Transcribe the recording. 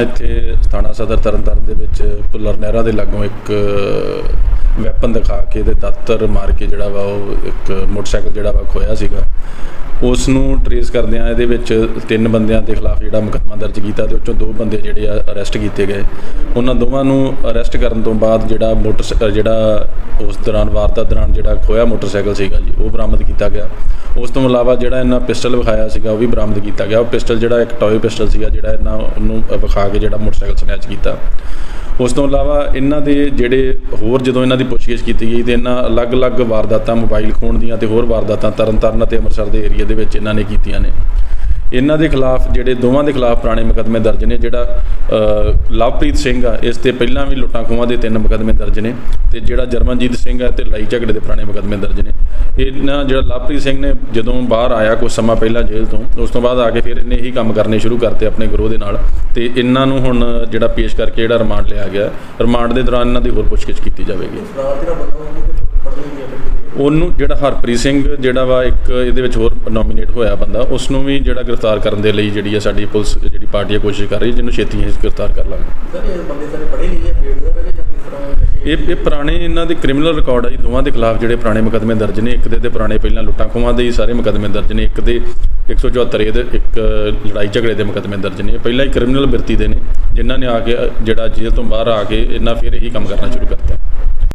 ਇੱਥੇ ਥਾਣਾ ਸਦਰ ਤਰਨਤਾਰਨ ਦੇ ਵਿੱਚ ਪੁੱਲਰ ਨਹਿਰਾ ਦੇ ਲਾਗੋਂ ਇੱਕ ਵੈਪਨ ਦਿਖਾ ਕੇ ਤੇ ਦਾਤਰ ਮਾਰ ਕੇ ਜਿਹੜਾ ਵਾ ਉਹ ਇੱਕ ਮੋਟਰਸਾਈਕਲ ਜਿਹੜਾ ਵਾ ਖੋਇਆ ਸੀਗਾ। ਉਸ ਨੂੰ ਟਰੇਸ ਕਰਦਿਆਂ ਇਹਦੇ ਵਿੱਚ ਤਿੰਨ ਬੰਦਿਆਂ ਦੇ ਖਿਲਾਫ ਜਿਹੜਾ ਮੁਕੱਦਮਾ ਦਰਜ ਕੀਤਾ ਤੇ ਉਹ 'ਚੋਂ ਦੋ ਬੰਦੇ ਜਿਹੜੇ ਆ ਅਰੈਸਟ ਕੀਤੇ ਗਏ। ਉਹਨਾਂ ਦੋਵਾਂ ਨੂੰ ਅਰੈਸਟ ਕਰਨ ਤੋਂ ਬਾਅਦ ਜਿਹੜਾ ਮੋਟਰ ਜਿਹੜਾ ਉਸ ਦੌਰਾਨ ਵਾਰਦਾਤ ਦੌਰਾਨ ਜਿਹੜਾ ਖੋਇਆ ਮੋਟਰਸਾਈਕਲ ਸੀਗਾ ਜੀ, ਉਹ ਬਰਾਮਦ ਕੀਤਾ ਗਿਆ। ਉਸ ਤੋਂ ਇਲਾਵਾ ਜਿਹੜਾ ਇਹਨਾਂ ਪਿਸਟਲ ਵਿਖਾਇਆ ਸੀਗਾ, ਉਹ ਵੀ ਬਰਾਮਦ ਕੀਤਾ ਗਿਆ। ਉਹ ਪਿਸਟਲ ਜਿਹੜਾ ਇੱਕ ਟੌਏ ਪਿਸਟਲ ਸੀਗਾ, ਜਿਹੜਾ ਇਹਨਾਂ ਉਹਨੂੰ ਵਿਖਾ ਕੇ ਜਿਹੜਾ ਮੋਟਰਸਾਈਕਲ ਸਨੈਚ ਕੀਤਾ। ਉਸ ਤੋਂ ਇਲਾਵਾ ਇਹਨਾਂ ਦੇ ਜਿਹੜੇ ਹੋਰ ਜਦੋਂ ਇਹਨਾਂ ਦੀ ਪੁੱਛਗਿੱਛ ਕੀਤੀ ਗਈ ਤੇ ਇਹਨਾਂ ਅਲੱਗ-ਅਲੱਗ ਵਾਰਦਾਤਾਂ ਮੋਬਾਈਲ ਖੋਣ ਦੀਆਂ ਤੇ ਹੋਰ ਵਾਰਦਾਤਾਂ ਤਰਨਤਾਰਨ ਅਤੇ ਅੰਮ੍ਰਿਤਸਰ ਦੇ ਏਰੀਆ ਦੇ ਵਿੱਚ ਇਹਨਾਂ ਨੇ ਕੀਤੀਆਂ ਨੇ। ਇਹਨਾਂ ਦੇ ਖਿਲਾਫ, ਜਿਹੜੇ ਦੋਵਾਂ ਦੇ ਖਿਲਾਫ ਪੁਰਾਣੇ ਮੁਕੱਦਮੇ ਦਰਜ ਨੇ, ਜਿਹੜਾ ਲਵਪ੍ਰੀਤ ਸਿੰਘ ਆ, ਇਸ ਤੇ ਪਹਿਲਾਂ ਵੀ ਲੁੱਟਾਂ ਖੋਹਾਂ ਦੇ ਤਿੰਨ ਮੁਕੱਦਮੇ ਦਰਜ ਨੇ ਤੇ ਜਿਹੜਾ ਜਰਮਨਜੀਤ ਸਿੰਘ ਆ, ਤੇ ਲੜਾਈ ਝਗੜੇ ਦੇ ਪੁਰਾਣੇ ਮੁਕੱਦਮੇ ਦਰਜ ਨੇ। ਇਹਨਾਂ, ਜਿਹੜਾ ਲਵਪ੍ਰੀਤ ਸਿੰਘ ਨੇ ਜਦੋਂ ਬਾਹਰ ਆਇਆ ਕੁਝ ਸਮਾਂ ਪਹਿਲਾਂ ਜੇਲ੍ਹ ਤੋਂ, ਉਸ ਤੋਂ ਬਾਅਦ ਆ ਕੇ ਫਿਰ ਇਹਨੇ ਇਹੀ ਕੰਮ ਕਰਨੇ ਸ਼ੁਰੂ ਕਰਤੇ ਆਪਣੇ ਗਰੋਹ ਦੇ ਨਾਲ ਤੇ ਇਹਨਾਂ ਨੂੰ ਹੁਣ ਜਿਹੜਾ ਪੇਸ਼ ਕਰਕੇ ਜਿਹੜਾ ਰਿਮਾਂਡ ਲਿਆ ਗਿਆ, ਰਿਮਾਂਡ ਦੇ ਦੌਰਾਨ ਇਹਨਾਂ ਦੀ ਹੋਰ ਪੁੱਛਗਿੱਛ ਕੀਤੀ ਜਾਵੇਗੀ। ਉਹਨੂੰ ਜਿਹੜਾ ਹਰਪ੍ਰੀਤ ਸਿੰਘ ਜਿਹੜਾ ਵਾ ਇੱਕ ਇਹਦੇ ਵਿੱਚ ਹੋਰ ਨੋਮੀਨੇਟ ਹੋਇਆ ਬੰਦਾ ਉਸ ਨੂੰ ਵੀ ਜਿਹੜਾ ਗ੍ਰਿਫਤਾਰ ਕਰਨ ਦੇ ਲਈ ਜਿਹੜੀ ਹੈ ਸਾਡੀ ਪੁਲਿਸ ਜਿਹੜੀ ਪਾਰਟੀ ਹੈ ਕੋਸ਼ਿਸ਼ ਕਰ ਰਹੀ ਹੈ ਜਿਹਨੂੰ ਛੇਤੀ ਹੀ ਗ੍ਰਿਫਤਾਰ ਕਰ ਲਾਂਗੇ। ਸਰ ਇਹ ਬੰਦੇ ਸਾਰੇ ਦੇ ਜਾਂ ਕਿਸ ਤਰ੍ਹਾਂ ਇਹ ਇਹ ਪੁਰਾਣੇ ਇਹਨਾਂ ਦੇ ਕ੍ਰਿਮੀਨਲ ਰਿਕਾਰਡ ਆ ਜੀ ਦੋਵਾਂ ਦੇ ਖਿਲਾਫ ਜਿਹੜੇ ਪੁਰਾਣੇ ਮੁਕੱਦਮੇ ਦਰਜ ਨੇ ਇੱਕ ਦੇ ਤੇ ਪੁਰਾਣੇ ਪਹਿਲਾਂ ਲੁੱਟਾਂ ਖੋਹਾਂ ਦੇ ਹੀ ਸਾਰੇ ਮੁਕੱਦਮੇ ਦਰਜ ਨੇ ਇੱਕ ਦੇ 174 ਇਹਦੇ ਇੱਕ ਲੜਾਈ ਝਗੜੇ ਦੇ ਮੁਕੱਦਮੇ ਦਰਜ ਨੇ ਇਹ ਪਹਿਲਾਂ ਹੀ ਕ੍ਰਿਮੀਨਲ ਬਿਰਤੀ ਦੇ ਨੇ ਜਿਨ੍ਹਾਂ ਨੇ ਆ ਕੇ ਜਿਹੜਾ ਜੇਲ੍ਹ ਤੋਂ ਬਾਹਰ ਆ ਕੇ ਇਹਨਾਂ ਫਿਰ ਇਹੀ ਕੰਮ ਕਰਨਾ ਸ਼ੁਰੂ ਕਰਤਾ।